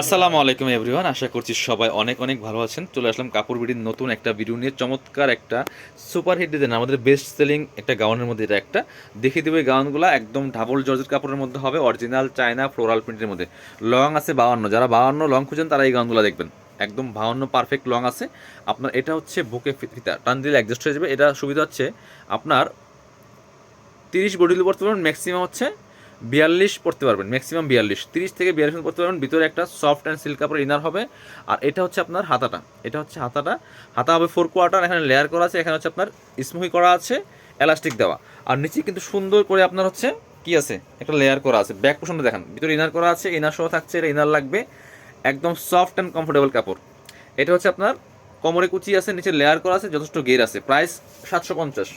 আসসালামু আলাইকুম এভরিওয়ান, আশা করছি সবাই অনেক অনেক ভালো আছেন। চলে আসলাম কাপড় বিডির নতুন একটা ভিডিও নিয়ে। চমৎকার একটা সুপার হিট ডিজাইন আমাদের বেস্ট সেলিং একটা গাউনের মধ্যে এটা একটা। দেখিয়ে দেবো এই গাউনগুলো, একদম ডাবল জর্জের কাপড়ের মধ্যে হবে অরিজিনাল চায়না ফ্লোরাল প্রিন্টের মধ্যে। লং আছে বাউান্ন, যারা বাউান্ন লং খুঁজেন তারা এই গাউনগুলো দেখবেন। একদম বাউন্ন পারফেক্ট লং আছে। আপনার, এটা হচ্ছে বুকে ফিতা, টান দিলে অ্যাডজাস্ট হয়ে যাবে। এটা সুবিধা হচ্ছে আপনার তিরিশ বডিল পারবেন ম্যাক্সিমাম হচ্ছে বিয়াল্লিশ পড়তে পারবেন ম্যাক্সিমাম বিয়াল্লিশ। তিরিশ থেকে বিয়াল্লিশ পড়তে পারবেন, ভিতরে একটা সফট অ্যান্ড সিল্ক কাপড় ইনার হবে। আর এটা হচ্ছে আপনার হাতাটা, এটা হচ্ছে হাতাটা। হাতা হবে ফোর কোয়ার্টার এখানে লেয়ার করা আছে, এখানে হচ্ছে আপনার স্মুহি করা আছে এলাস্টিক দেওয়া। আর নিচে কিন্তু সুন্দর করে আপনার হচ্ছে কি আছে, একটা লেয়ার করা আছে। ব্যাক পোষণটা দেখান, ভিতরে ইনার করা আছে ইনার সহ থাকছে, এটা ইনার লাগবে। একদম সফট অ্যান্ড কমফোর্টেবল কাপড়। এটা হচ্ছে আপনার কোমরে কুচি আছে, নিচে লেয়ার করা আছে, যথেষ্ট গের আছে। প্রাইস সাতশো পঞ্চাশ।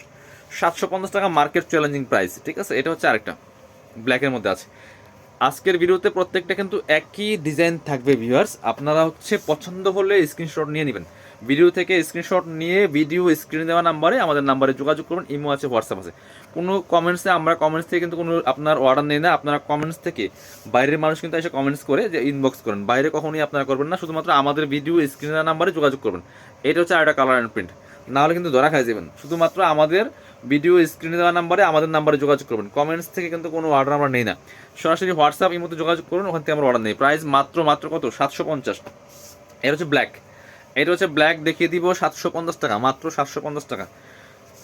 সাতশো পঞ্চাশ টাকা মার্কেট চ্যালেঞ্জিং প্রাইস ঠিক আছে? এটা হচ্ছে আরেকটা। ব্ল্যাকের মধ্যে আছে। আজকের ভিডিওতে প্রত্যেকটা কিন্তু একই ডিজাইন থাকবে ভিউয়ার্স আপনারা হচ্ছে পছন্দ হলে স্ক্রিনশট নিয়ে নেবেন। ভিডিও থেকে স্ক্রিনশট নিয়ে ভিডিও স্ক্রিনে দেওয়া নাম্বারে আমাদের নাম্বারে যোগাযোগ করবেন ইমো আছে হোয়াটসঅ্যাপ আছে। কোনো কমেন্টসে আমরা কমেন্টস থেকে কিন্তু কোনো আপনার অর্ডার নেই না। আপনারা কমেন্টস থেকে বাইরের মানুষ কিন্তু এসে কমেন্টস করে যে ইনবক্স করেন। বাইরে কখনোই আপনারা করবেন না, শুধুমাত্র আমাদের ভিডিও স্ক্রিনে দেওয়া নাম্বারে যোগাযোগ করবেন। এটা হচ্ছে আরেকটা কালার অ্যান্ড প্রিন্ট নাহলে কিন্তু ধরা খাই যাবেন। শুধুমাত্র আমাদের ভিডিও স্ক্রিনে দেওয়া নাম্বারে আমাদের নাম্বারে যোগাযোগ করবেন। কমেন্টস থেকে কিন্তু কোনো অর্ডার আমরা নেই না। সরাসরি হোয়াটসঅ্যাপ এই মধ্যে যোগাযোগ করুন, ওখান থেকে আমরা অর্ডার নেই। প্রাইস মাত্র মাত্র কত? সাতশো পঞ্চাশ। এটা হচ্ছে ব্ল্যাক এটা হচ্ছে ব্ল্যাক দেখিয়ে দিব সাতশো পঞ্চাশ টাকা। মাত্র সাতশো পঞ্চাশ টাকা।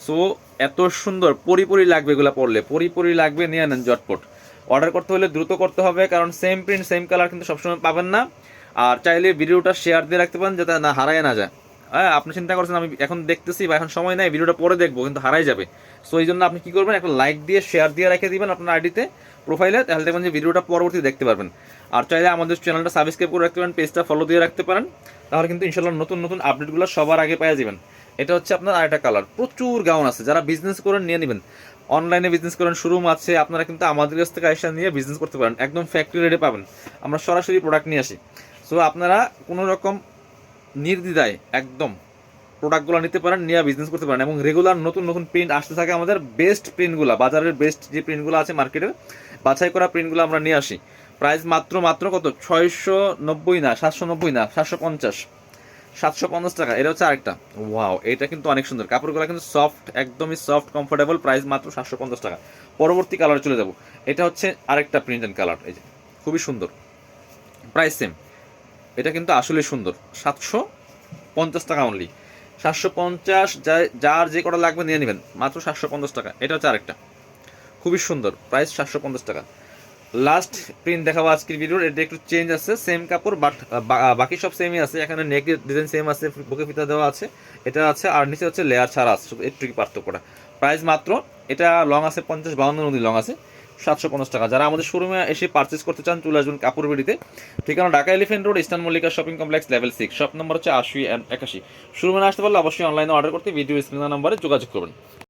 সো এত সুন্দর পরিপরি লাগবে এগুলো পড়লে পরিপরি লাগবে, নিয়ে নেন জটপট অর্ডার করতে হলে দ্রুত করতে হবে, কারণ সেম প্রিন্ট সেম কালার কিন্তু সবসময় পাবেন না। আর চাইলে ভিডিওটা শেয়ার দিয়ে রাখতে পারেন, যাতে না হারায় না যায়। হ্যাঁ আপনি চিন্তা করছেন, আমি এখন দেখতেছি বা এখন সময় নাই, ভিডিওটা পরে দেখব, কিন্তু হারাই যাবে। সো এই জন্য আপনি কি করবেন, একটা লাইক দিয়ে শেয়ার দিয়ে রেখে দিবেন আপনার আইডিতে প্রোফাইলে তাহলে দেখবেন যে ভিডিওটা পরবর্তী দেখতে পারবেন। আর চাইলে আমাদের চ্যানেলটা সাবস্ক্রাইব করে রাখতে পারেন পেজটা ফলো দিয়ে রাখতে পারেন, তাহলে কিন্তু ইনশাল্লাহ নতুন নতুন আপডেটগুলো সবার আগে পেয়ে যাবেন। এটা হচ্ছে আপনার আরেকটা কালার প্রচুর গাউন আছে, যারা বিজনেস করেন নিয়ে নেবেন। অনলাইনে বিজনেস করেন শোরুম আছে, আপনারা কিন্তু আমাদের কাছ থেকে আইসা নিয়ে বিজনেস করতে পারেন, একদম ফ্যাক্টরি রেটে পাবেন। আমরা সরাসরি প্রোডাক্ট নিয়ে আসি। সো আপনারা কোনো রকম নির্দ্বিধায় একদম প্রোডাক্টগুলো নিতে পারেন, নিয়ে বিজনেস করতে পারেন এবং রেগুলার নতুন নতুন প্রিন্ট আসতে থাকে আমাদের বেস্ট প্রিন্টগুলো বাজারের বেস্ট যে প্রিন্টগুলো আছে মার্কেটের বাছাই করা প্রিন্টগুলো আমরা নিয়ে আসি। প্রাইস মাত্র মাত্র কত? ছয়শো নব্বই না সাতশো নব্বই না সাতশো পঞ্চাশ সাতশো পঞ্চাশ টাকা, এটা হচ্ছে আরেকটা। ওয়াও এটা কিন্তু অনেক সুন্দর। কাপড়গুলো কিন্তু সফট একদমই সফট কমফোর্টেবল প্রাইস মাত্র সাতশো পঞ্চাশ টাকা। পরবর্তী কালার চলে যাব। এটা হচ্ছে আরেকটা প্রিন্ট অ্যান্ড কালার এই যে, খুবই সুন্দর। প্রাইস সেম এটা কিন্তু আসলে সুন্দর। সাতশো পঞ্চাশ টাকা অনলি সাতশো পঞ্চাশ যার যে কটা লাগবে নিয়ে নেবেন। মাত্র সাতশো পঞ্চাশ টাকা। এটা হচ্ছে আরেকটা। খুবই সুন্দর। প্রাইস সাতশো পঞ্চাশ টাকা। লাস্ট প্রিন্ট দেখাবো আজকের ভিডিওর এটা একটু চেঞ্জ আছে। সেম কাপড় বাট বাকি সব সেমই আছে। এখানে নেক ডিজাইন সেম আছে। বুকে ফিতা দেওয়া আছে। এটা আছে আর নিচে হচ্ছে লেয়ার ছাড়া আছে। একটু কি পার্থক্যটা। প্রাইস মাত্র, এটা লং আছে পঞ্চাশ, বাউন্ন নদী লং আছে। সাতশো পঞ্চাশ টাকা। যারা আমাদের শোরুমে এসে পারচেস করতে চান, চলে আসবেন কাপড় বিড়িতে। ঠিকানা Dhaka elephant road eastern Mallika shopping complex level six shop number হচ্ছে আশি একাশি। শোরুমে আসতে পারলে অবশ্যই অনলাইনে অর্ডার করতে ভিডিও স্ক্রিন নম্বরে যোগাযোগ করবেন।